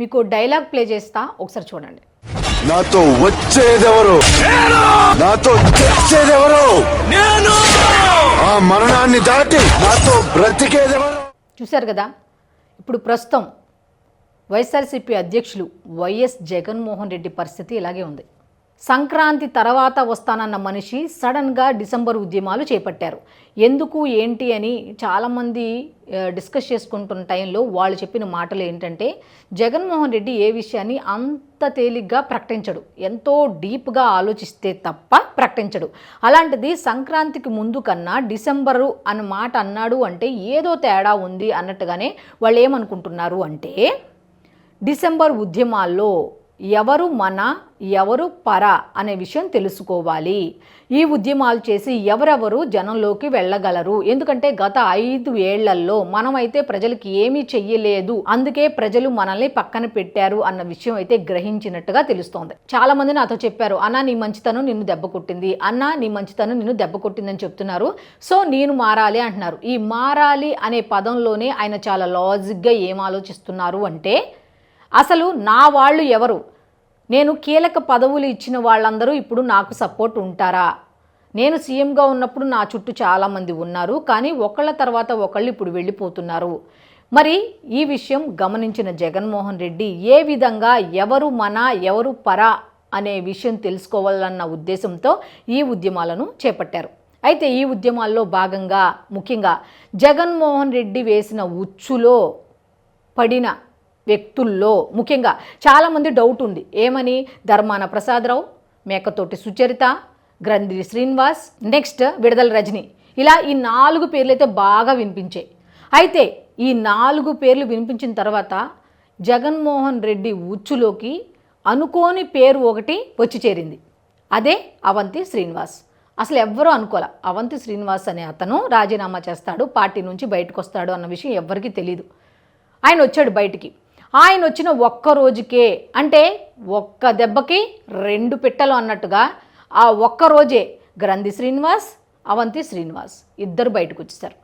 మీకు dialogue play చేస్తా ఒకసారి చూడండి. నాతో వచ్చేదెవరు? నాతో తెచ్చేదెవరు? నేను! ఆ మరణాన్ని దాటి నాతో బ్రతికేదెవరు? చూశారు కదా? ఇప్పుడు ప్రస్తుతం వైఎస్ఆర్సీపీ అధ్యక్షులు వైఎస్ జగన్మోహన్ రెడ్డి పరిస్థితి ఇలాగే ఉంది. సంక్రాంతి తర్వాత వస్తానన్న మనిషి సడన్గా డిసెంబర్ ఉద్యమాలు చేపట్టారు. ఎందుకు ఏంటి అని చాలామంది డిస్కస్ చేసుకుంటున్న టైంలో వాళ్ళు చెప్పిన మాటలు ఏంటంటే జగన్మోహన్ రెడ్డి ఏ విషయాన్ని అంత తేలిగ్గా ప్రకటించడు. ఎంతో డీప్గా ఆలోచిస్తే తప్ప ప్రకటించడు. అలాంటిది సంక్రాంతికి ముందు కన్నా డిసెంబరు అన్న మాట అన్నాడు అంటే ఏదో తేడా ఉంది అన్నట్టుగానే వాళ్ళు ఏమనుకుంటున్నారు అంటే డిసెంబర్ ఉద్యమాల్లో ఎవరు మన ఎవరు పర అనే విషయం తెలుసుకోవాలి. ఈ ఉద్యమాలు చేసి ఎవరెవరు జనంలోకి వెళ్ళగలరు? ఎందుకంటే గత ఐదు ఏళ్ళలో మనమైతే ప్రజలకి ఏమీ చెయ్యలేదు. అందుకే ప్రజలు మనల్ని పక్కన పెట్టారు అన్న విషయం అయితే గ్రహించినట్టుగా తెలుస్తోంది. చాలా మంది నాతో చెప్పారు అన్న నీ మంచితనం నిన్ను దెబ్బ కొట్టింది. అన్న నీ మంచితనం నిన్ను దెబ్బ కొట్టిందని చెప్తున్నారు. సో నేను మారాలి అంటున్నారు. ఈ మారాలి అనే పదంలోనే ఆయన చాలా లాజిక్గా ఏం ఆలోచిస్తున్నారు అంటే అసలు నా వాళ్ళు ఎవరు? నేను కీలక పదవులు ఇచ్చిన వాళ్ళందరూ ఇప్పుడు నాకు సపోర్ట్ ఉంటారా? నేను సీఎంగా ఉన్నప్పుడు నా చుట్టూ చాలామంది ఉన్నారు కానీ ఒకళ్ళ తర్వాత ఒకళ్ళు ఇప్పుడు వెళ్ళిపోతున్నారు. మరి ఈ విషయం గమనించిన జగన్మోహన్ రెడ్డి ఏ విధంగా ఎవరు మన ఎవరు పర అనే విషయం తెలుసుకోవాలన్న ఉద్దేశంతో ఈ ఉద్యమాలను చేపట్టారు. అయితే ఈ ఉద్యమాల్లో భాగంగా ముఖ్యంగా జగన్మోహన్ రెడ్డి వేసిన ఉచ్చులో పడిన వ్యక్తుల్లో ముఖ్యంగా చాలామంది డౌట్ ఉంది. ఏమని? ధర్మాన ప్రసాదరావు మేకతోటి సుచరిత గ్రంథి శ్రీనివాస్ నెక్స్ట్ విడదల రజని. ఇలా ఈ నాలుగు పేర్లు అయితే బాగా వినిపించాయి. అయితే ఈ నాలుగు పేర్లు వినిపించిన తర్వాత జగన్మోహన్ రెడ్డి ఉచ్చులోకి అనుకోని పేరు ఒకటి వచ్చి చేరింది. అదే అవంతి శ్రీనివాస్. అసలు ఎవ్వరూ అనుకోలే. అవంతి శ్రీనివాస్ అనే అతను రాజీనామా చేస్తాడు పార్టీ నుంచి బయటకు వస్తాడు అన్న విషయం ఎవ్వరికీ తెలియదు ఆయన వచ్చాడు బయటికి. ఆయన వచ్చిన ఒక్క రోజుకే అంటే ఒక్క దెబ్బకి రెండు పిట్టలు అన్నట్టుగా ఆ ఒక్క రోజే గ్రంథి శ్రీనివాస్ అవంతి శ్రీనివాస్ ఇద్దరు బయటకు వచ్చేసారు